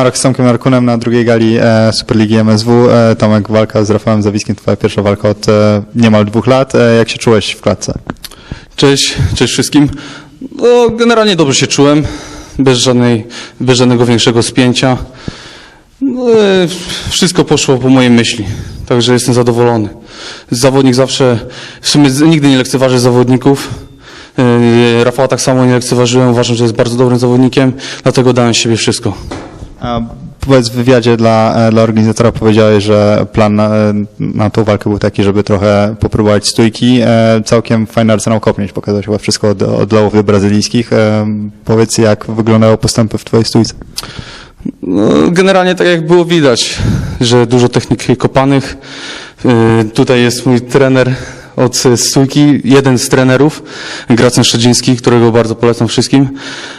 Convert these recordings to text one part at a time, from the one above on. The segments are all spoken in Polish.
Amarok z Tomkiem Narkunem na drugiej gali e, Superligi MSW. E, Tomek, walka z Rafałem Zawiskiem, twoja pierwsza walka od e, niemal dwóch lat. E, jak się czułeś w klatce? Cześć, cześć wszystkim. No, generalnie dobrze się czułem, bez, żadnej, bez żadnego większego spięcia. No, e, wszystko poszło po mojej myśli, także jestem zadowolony. Zawodnik zawsze, w sumie nigdy nie lekceważy zawodników. E, Rafała tak samo nie lekceważyłem, uważam, że jest bardzo dobrym zawodnikiem, dlatego dałem z siebie wszystko. Powiedz w wywiadzie dla, e, dla organizatora powiedziałeś, że plan na, na tą walkę był taki, żeby trochę popróbować stójki. E, całkiem fajny arsenał kopnięć, pokazał się chyba wszystko od, od lołów brazylijskich. E, powiedz jak wyglądały postępy w twojej stójce? No, generalnie tak jak było widać, że dużo technik kopanych. Yy, Tutaj jest mój trener od e, stójki, jeden z trenerów, Gracjan Szczeciński, którego bardzo polecam wszystkim.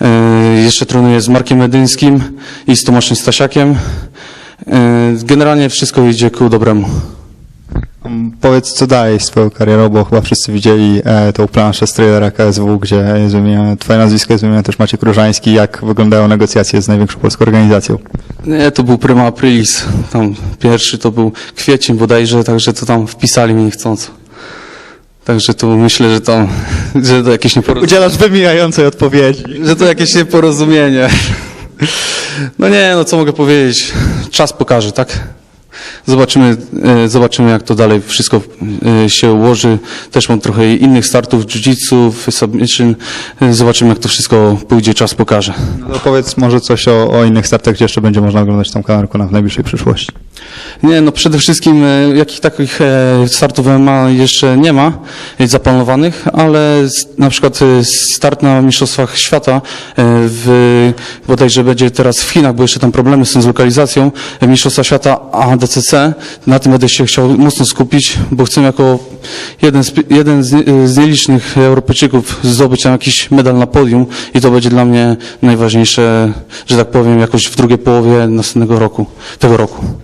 Yy, Jeszcze trenuję z Markiem Medyńskim i z Tomaszem Stasiakiem. Yy, Generalnie wszystko idzie ku dobremu. Um, Powiedz, co dalej z twoją karierą, bo chyba wszyscy widzieli e, tą planszę z trailera KSW, gdzie jest wymienione twoje nazwisko, jest wymieniony też Maciek Różański. Jak wyglądają negocjacje z największą polską organizacją? Nie, to był Prima Aprilis. Tam pierwszy to był kwiecień bodajże, także to tam wpisali mnie niechcąco. Także tu myślę, że tam, że to jakieś nieporozumienie. Udzielasz wymijającej odpowiedzi. że to jakieś nieporozumienie. No nie, no co mogę powiedzieć? Czas pokaże, tak? Zobaczymy, e, zobaczymy jak to dalej wszystko e, się ułoży. Też mam trochę innych startów jiu-jitsu, w submission. E, Zobaczymy jak to wszystko pójdzie, czas pokaże. No powiedz może coś o, o innych startach, gdzie jeszcze będzie można oglądać tą kanarku na w najbliższej przyszłości. Nie, no przede wszystkim e, jakich takich e, startów jeszcze nie ma e, zaplanowanych, ale na przykład start na Mistrzostwach Świata w, bodajże będzie teraz w Chinach, bo jeszcze tam problemy tym z lokalizacją, Mistrzostwa Świata ADCC, na tym będę się chciał mocno skupić, bo chcę jako jeden z, jeden z nielicznych Europejczyków zdobyć tam jakiś medal na podium i to będzie dla mnie najważniejsze, że tak powiem, jakoś w drugiej połowie następnego roku, tego roku.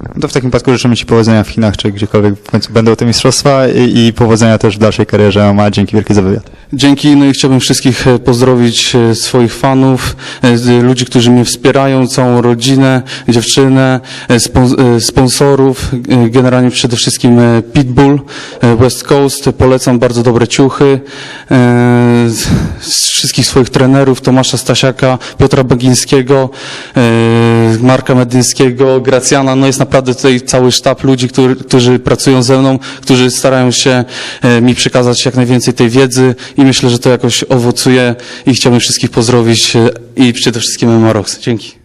No To w takim przypadku życzymy Ci powodzenia w Chinach, czy gdziekolwiek w końcu będą te mistrzostwa i, i powodzenia też w dalszej karierze MMA. Dzięki wielkie za wywiad. Dzięki, no i chciałbym wszystkich e, pozdrowić e, swoich fanów, e, ludzi, którzy mnie wspierają, całą rodzinę, dziewczynę, spon- sponsorów, generalnie przede wszystkim Pitbull, West Coast, polecam bardzo dobre ciuchy, wszystkich swoich trenerów, Tomasza Stasiaka, Piotra Bagińskiego, e, Marka Medyńskiego, Gracjana, no jest naprawdę tutaj cały sztab ludzi, którzy, którzy pracują ze mną, którzy starają się e, mi przekazać jak najwięcej tej wiedzy i myślę, że to jakoś owocuje i chciałbym wszystkich pozdrowić e, i przede wszystkim Rocks. Dzięki.